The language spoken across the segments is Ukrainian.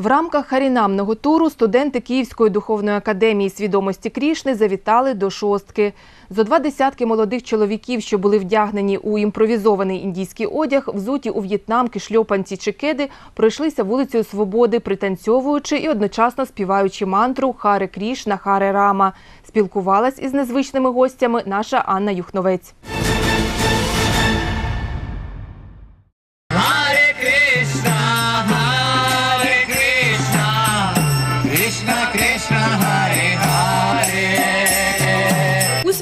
В рамках харінамного туру студенти Київської духовної академії свідомості Крішни завітали до шостки. Зо два десятки молодих чоловіків, що були вдягнені у імпровізований індійський одяг, взуті у в'єтнамки, шльопанці чи кеди, пройшлися вулицею Свободи, пританцьовуючи і одночасно співаючи мантру Харе Крішна, Харе Рама. Спілкувалась із незвичними гостями наша Анна Юхновець.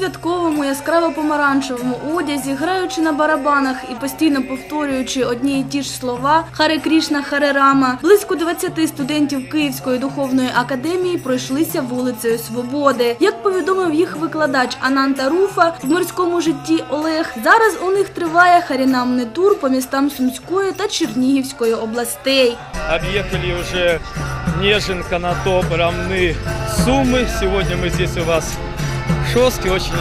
святковому яскраво помаранчевому одязі, граючи на барабанах і постійно повторюючи одні й ті ж слова Харе Крішна, Харе Рама, близько 20 студентів Київської духовної академії пройшлися вулицею Свободи. Як повідомив їх викладач Ананта Руфа в морському житті Олег, зараз у них триває харінамний тур по містам Сумської та Чернігівської областей. объехали уже Нежин, Конотоп, Равны, Сумы. Сегодня мы здесь у вас в Очень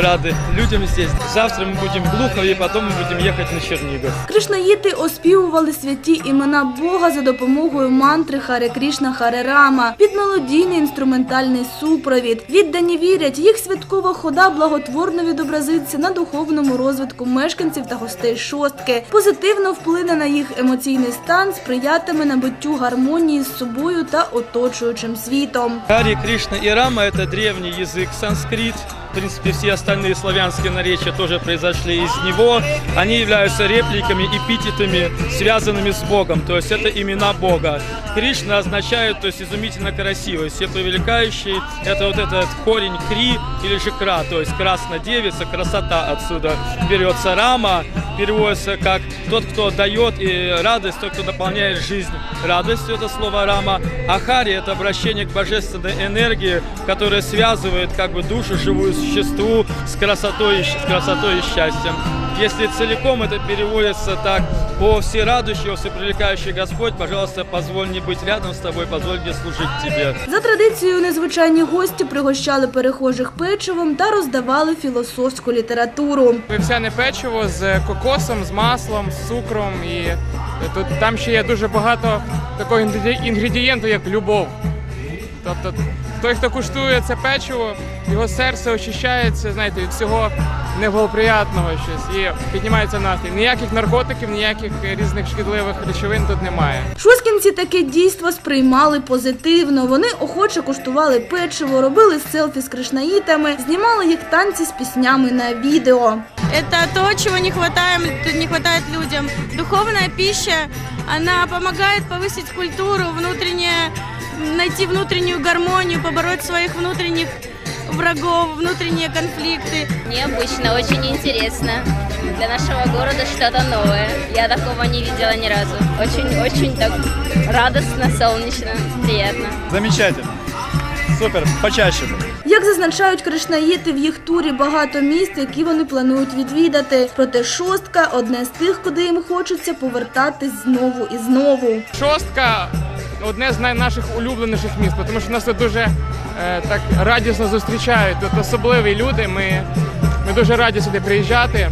рады людям здесь. Завтра мы будем в Глухове, потом мы будем ехать на Чернигов. Кришнаїти оспівували святі імена Бога за допомогою мантри Харе Крішна Харе Рама під мелодійний інструментальний супровід. Віддані вірять, їх святкова хода благотворно відобразиться на духовному розвитку мешканців та гостей шостки. Позитивно вплине на їх емоційний стан, сприятиме набуттю гармонії з собою та оточуючим світом. Хари, Кришна и Рама – это древний язык санскрит. В принципе, все остальные славянские наречия тоже произошли из него. Они являются репликами, эпитетами, связанными с Богом. То есть это имена Бога. Кришна означает, то есть изумительно красивый, всепривлекающий. Это вот этот корень кри или же кра, то есть красная девица, красота отсюда берется. Рама переводится как тот, кто дает и радость, тот, кто наполняет жизнь радостью, это слово Рама. А Хари это обращение к божественной энергии, которая связывает как бы душу, живую существу с красотой, с красотой и счастьем. Если целиком это переводится так, о всерадующий, о всепривлекающий Господь, пожалуйста, позволь мне быть рядом с тобой, позволь мне служить тебе. За традицією незвичайні гості пригощали перехожих печивом та роздавали філософську літературу. Вівсяне печиво з кокосом, з маслом, з цукром. І тут там ще є дуже багато такого інгреді- інгредієнту, як любов. Тобто той, хто куштує це печиво, його серце очищається, знаєте, від всього неблагоприятного щось і піднімається настрій. Ніяких наркотиків, ніяких різних шкідливих речовин тут немає. Шоскінці таке дійство сприймали позитивно. Вони охоче куштували печиво, робили селфі з кришнаїтами, знімали їх танці з піснями на відео. Это то, чего не хватает, не хватает людям. Духовная пища, она помогает повысить культуру, внутреннее, найти внутреннюю гармонию, побороть своих внутренних врагов, внутренние конфликты. Необычно, очень интересно. Для нашего города что-то новое. Я такого не видела ни разу. Очень-очень так радостно, солнечно, приятно. Замечательно. Супер, почаще. бы. Як зазначають кришнаїти, в їх турі багато місць, які вони планують відвідати. Проте шостка одне з тих, куди їм хочеться повертатись знову і знову. Шостка одне з наших улюбленіших міст, тому що нас тут дуже е, так радісно зустрічають. Тут особливі люди. Ми, ми дуже раді сюди приїжджати.